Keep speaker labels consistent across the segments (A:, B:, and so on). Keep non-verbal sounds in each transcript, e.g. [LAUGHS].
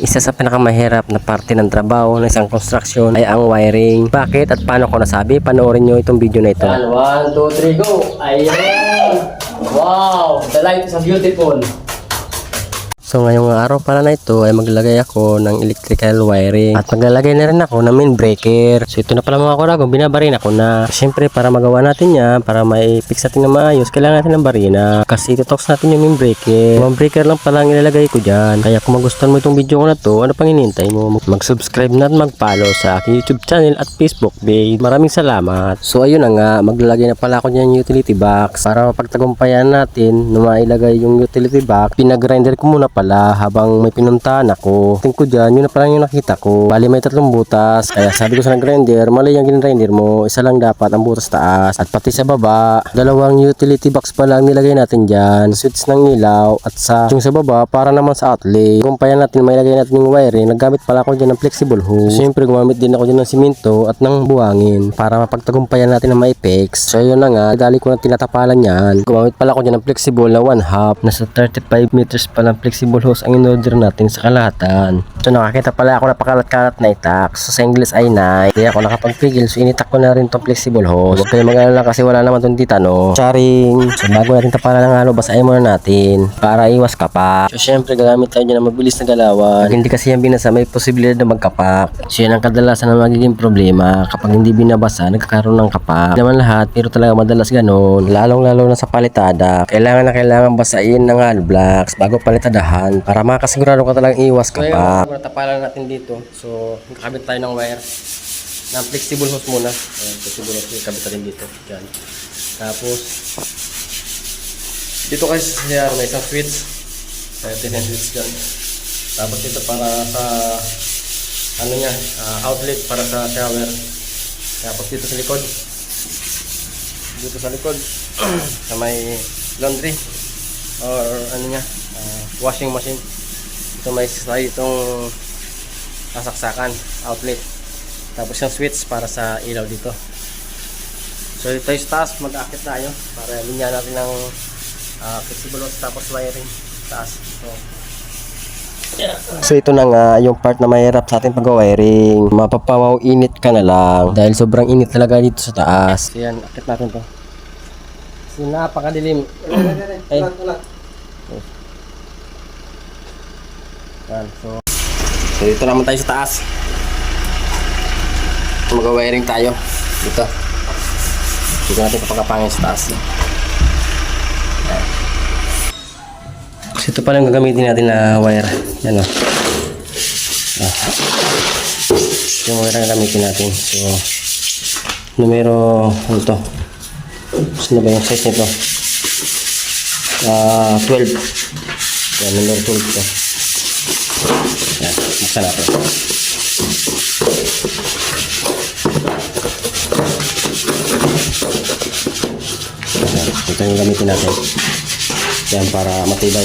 A: Isa sa pinakamahirap na parte ng trabaho ng isang construction ay ang wiring. Bakit at paano ko nasabi? Panoorin nyo itong video na ito.
B: Yan, one, two, three, go! Ayan! Wow! The light is beautiful.
A: So ngayong araw pala na ito ay maglalagay ako ng electrical wiring at maglalagay na rin ako ng main breaker. So ito na pala mga kuragong binabarin ako na. Siyempre para magawa natin yan, para mai-fix natin na maayos, kailangan natin ng barina. Kasi itutox natin yung main breaker. Main breaker lang pala ang ilalagay ko dyan. Kaya kung magustuhan mo itong video ko na to, ano pang hinihintay mo? Mag-subscribe na at mag-follow sa aking YouTube channel at Facebook page. Maraming salamat. So ayun na nga, maglalagay na pala ako dyan utility box para mapagtagumpayan natin na mailagay yung utility box. Pinag-grinder ko muna pala habang may pinuntahan ako. Tingin ko dyan, yun na pala yung nakita ko. Bali may tatlong butas. Kaya sabi ko sa nag-grinder, mali yung gin-grinder mo. Isa lang dapat ang butas taas. At pati sa baba, dalawang utility box pa lang nilagay natin dyan. Switch ng ilaw at sa yung sa baba para naman sa outlet. Kumpayan natin, may lagay natin yung wiring. Naggamit pala ako dyan ng flexible hose. Siyempre gumamit din ako dyan ng simento at ng buhangin para mapagtagumpayan natin ng ma-fix. So yun na nga, dali ko na tinatapalan yan. Gumamit pala ako dyan ng flexible na 1 half. Nasa 35 meters palang flexible hose ang in-order natin sa kalahatan. So nakakita pala ako napakalat-kalat na itak. So sa English ay 9. Kaya ako nakapagpigil. So initak ko na rin tong flexible hose. Huwag kayo mag-alala kasi wala naman tong titano. Charing. So bago natin tapalan ng halo, basahin muna natin para iwas kapak. So syempre gagamit tayo ng mabilis na galawan. Pag hindi kasi yan binasa, may posibilidad na magkapak. So yan ang kadalasan na magiging problema. Kapag hindi binabasa, nagkakaroon ng kapak. Hindi naman lahat, pero talaga madalas ganun. Lalong-lalo na sa palitada. Kailangan na kailangan basain ng hollow blocks bago palitadahan para makasigurado ka talagang iwas kapak. So, tapalan natin dito. So, kakabit tayo ng wire ng flexible hose muna. Ayan, flexible hose yung kabit natin dito. Yan. Tapos, dito kasi sa CR may isang switch. Kaya din yung switch dyan. Tapos dito para sa ano niya, ah, outlet para sa shower. Tapos dito sa likod. Dito sa likod [CLEARS THROAT] sa may laundry or ano niya, ah, washing machine. Ito may slide itong sasaksakan, outlet. Tapos yung switch para sa ilaw dito. So ito yung taas, mag-akit tayo para linya natin ng uh, flexible hose tapos wiring taas. So, So ito na nga yung part na mahirap sa ating pag-wiring. Mapapawaw init ka na lang dahil sobrang init talaga dito sa taas. So yan, akit natin to. So napakadilim. Ay. Yan, so So dito naman tayo sa taas. Mag-wiring tayo dito. Dito natin kapagkapangin sa taas. So ito pala yung gagamitin natin na wire. Yan o. Ah. Yung wire na gagamitin natin. So, numero, ano to? Na ba yung size nito? Ah, 12. Yan, numero 12 to. Buksan natin. Yan, ito yung gamitin natin. Yan para matibay.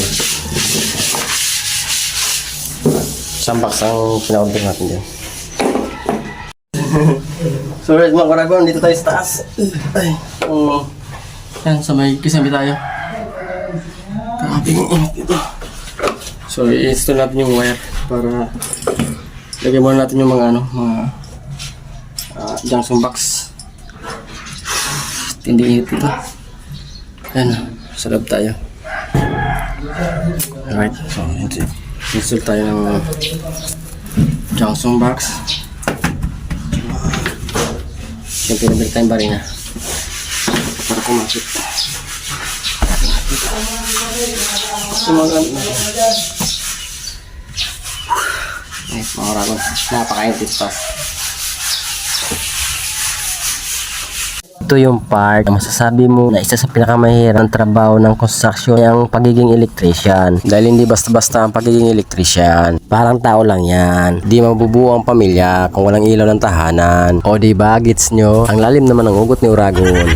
A: Isang box ang pina-order natin dyan. [LAUGHS] so right mga karagon, dito tayo sa taas. Ay, um, yan, sa may kisabi tayo. Grabe yung init dito. So i-install natin yung wire para lagyan muna natin yung mga ano, mga uh, junction box. Tindi init dito. Yan, sa loob tayo. Alright, so ito. Install tayo ng junction box. Siyempre, nabalik tayong barina. Para kumapit. Sumagan na. Ay, mga ragon. Napakainit pa. Ito yung part na masasabi mo na isa sa pinakamahirap ng trabaho ng construction ay ang pagiging electrician. Dahil hindi basta-basta ang pagiging electrician. Parang tao lang yan. Di mabubuo ang pamilya kung walang ilaw ng tahanan. O di ba, gets nyo? Ang lalim naman ng ugot ni Uragon.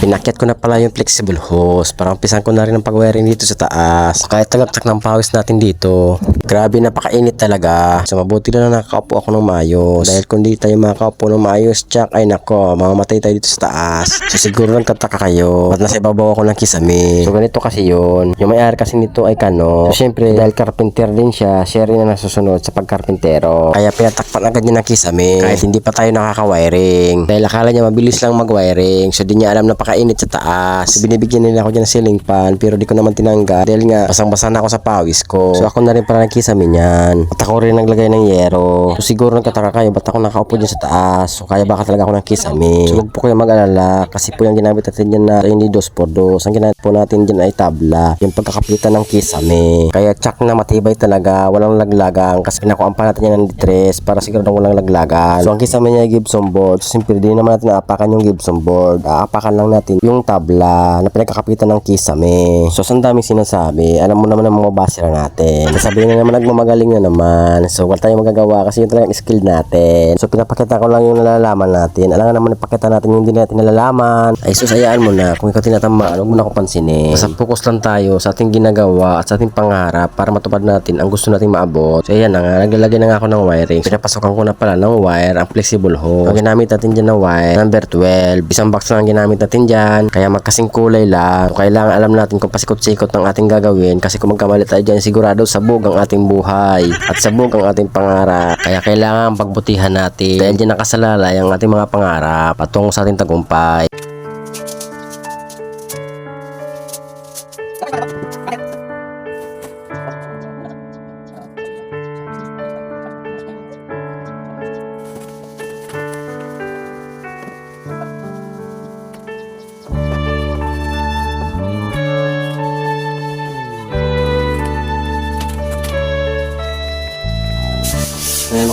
A: Pinakyat ko na pala yung flexible hose para umpisan ko na rin ang pag-wiring dito sa taas. Kahit tagaktak ng pawis natin dito. Grabe napakainit talaga. So mabuti na lang nakakaupo ako ng maayos. Dahil kung di tayo makakaupo ng maayos, tsak ay nako, mamamatay tayo dito sa taas. So siguro lang kataka kayo. At nasa ibabaw ako ng kisame. So ganito kasi yun. Yung may-ari kasi nito ay kano. So syempre dahil carpenter din siya, siya rin na nasusunod sa pagkarpintero. Kaya pinatakpan agad niya ng kisame. Kahit hindi pa tayo nakaka-wiring. Dahil akala niya mabilis lang mag-wiring. So di niya alam na pakainit sa taas. So binibigyan nila ako dyan ng ceiling fan pero di ko naman tinanggal. Dahil nga basang-basa na ako sa pawis ko. So ako na rin pala nagkisame niyan. At ako rin naglagay ng yero. So siguro nagkataka kayo ba't ako nakaupo dyan sa taas. So kaya baka talaga ako ng kisame. So huwag po kayo mag-alala kasi po yung ginamit natin dyan na hindi dos por dos. Ang ginamit po natin dyan ay tabla. Yung pagkakapitan ng kisame. Kaya tsak na matibay talaga. Walang laglagan kasi pinakuan pa natin yan ng ditres para siguro walang laglagan. So ang kisame niya ay Gibson board. So simple din naman natin aapakan yung Gibson board. Aapakan lang natin yung tabla na pinagkakapitan ng kisame. So sa daming sinasabi, alam mo naman ang mga basira natin. Sabihin na naman nagmamagaling na naman. So wala tayong magagawa kasi yun talagang skill natin. So pinapakita ko lang yung nalalaman natin. Alam nga naman ipakita natin yung hindi natin nalalaman. Ay sus, hayaan mo na. Kung ikaw tinatamaan, huwag mo na ako pansinin. Basta focus lang tayo sa ating ginagawa at sa ating pangarap para matupad natin ang gusto nating maabot. So ayan na nga, naglalagay na nga ako ng wiring. Pinapasokan ko na pala ng wire ang flexible hose. Ang ginamit natin dyan na wire, number 12. Isang box lang ang ginamit natin dyan. Kaya magkasing kulay lang. So, kailangan alam natin kung pasikot-sikot ng ating gagawin. Kasi kung magkamali tayo dyan, sigurado sabog ang ating buhay. At sabog ang ating pangarap. Kaya kailangan pagbutihan natin. Dahil dyan nakasalalay ang ating mga pangarap patungo sa ating tagumpay.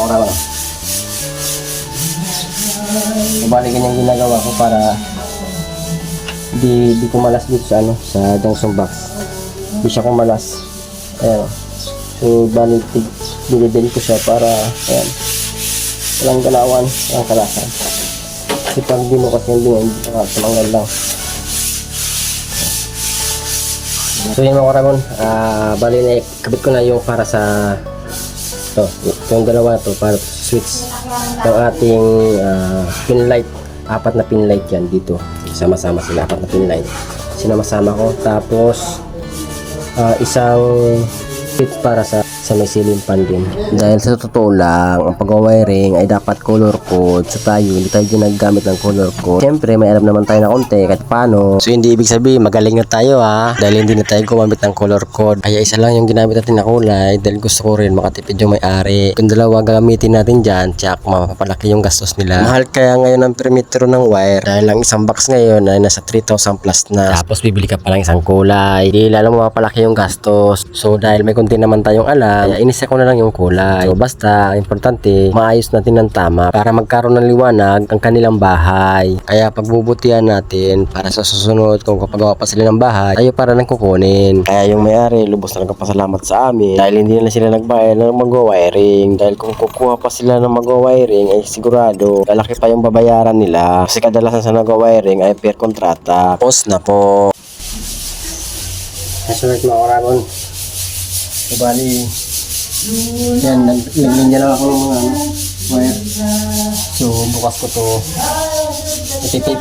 A: Ngayon mo ko Bali ginagawa ko para di di ko malas dito sa ano sa junction box. Di siya kumalas. Ayan. So bali tig- dinidin ko siya para ayan. Walang galawan, walang kalasan. Kasi pag di mo kasi hindi ka tumanggal lang. So yun mga karagon, ah bali na kabit ko na yung para sa to, yung dalawa to para switch ng ating ah, pin light. Apat na pin light yan dito. Sama-sama sila, apat na pin light. Sinama-sama ko. Tapos, ah, isang switch para sa sa may ceiling fan din. Dahil sa totoo lang, ang pag-wiring ay dapat color code. So tayo, hindi tayo ginagamit ng color code. Siyempre, may alam naman tayo na konti kahit paano. So hindi ibig sabihin, magaling na tayo ha. Dahil hindi na tayo gumamit ng color code. Kaya isa lang yung ginamit natin na kulay. Dahil gusto ko rin makatipid yung may-ari. Kung dalawa gagamitin natin dyan, tsak, mapapalaki yung gastos nila. Mahal kaya ngayon ang perimeter ng wire. Dahil ang isang box ngayon ay nasa 3,000 plus na. Tapos bibili ka pa lang isang kulay. Di lalo mapapalaki yung gastos. So dahil may konti naman tayong alam, kaya inisa ko na lang yung kulay. So basta, importante, maayos natin ng tama para magkaroon ng liwanag ang kanilang bahay. Kaya pagbubutihan natin para sa susunod kung kapagawa pa sila ng bahay, tayo para nang kukunin. Kaya yung may-ari, lubos na nagpasalamat sa amin dahil hindi na sila nagbayad ng mag-wiring. Dahil kung kukuha pa sila ng mag-wiring, ay sigurado, lalaki pa yung babayaran nila. Kasi kadalasan sa nag-wiring ay per kontrata. Post na po. Kasunod oragon. So, bali, yan, naglinya lang ako ng mga ano, wire. So, bukas ko to. Ititip.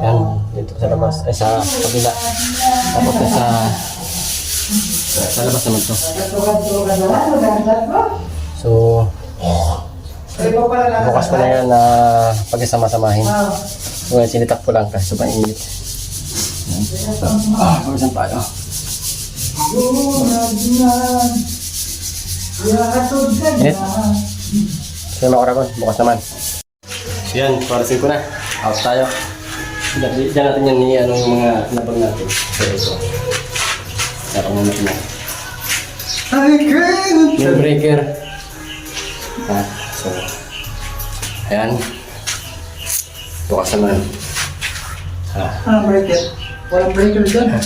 A: Yan, dito sa labas. Ay, sa kabila. Tapos sa sa labas naman to. So, bukas ko na yan na pagkasama-samahin. So, yan, sinitak ko lang kasi sobrang init. Ah, pag-isang tayo. Init. So, mga karagon, bukas naman. So, yan, parasin ko na. Out tayo. Diyan diyan natin yan ni ano yung mga nabag natin. So, ito. Sarap muna breaker. Ha, so, ayan. Bukas naman. Ha.
C: Ah, breaker. Walang breaker dyan.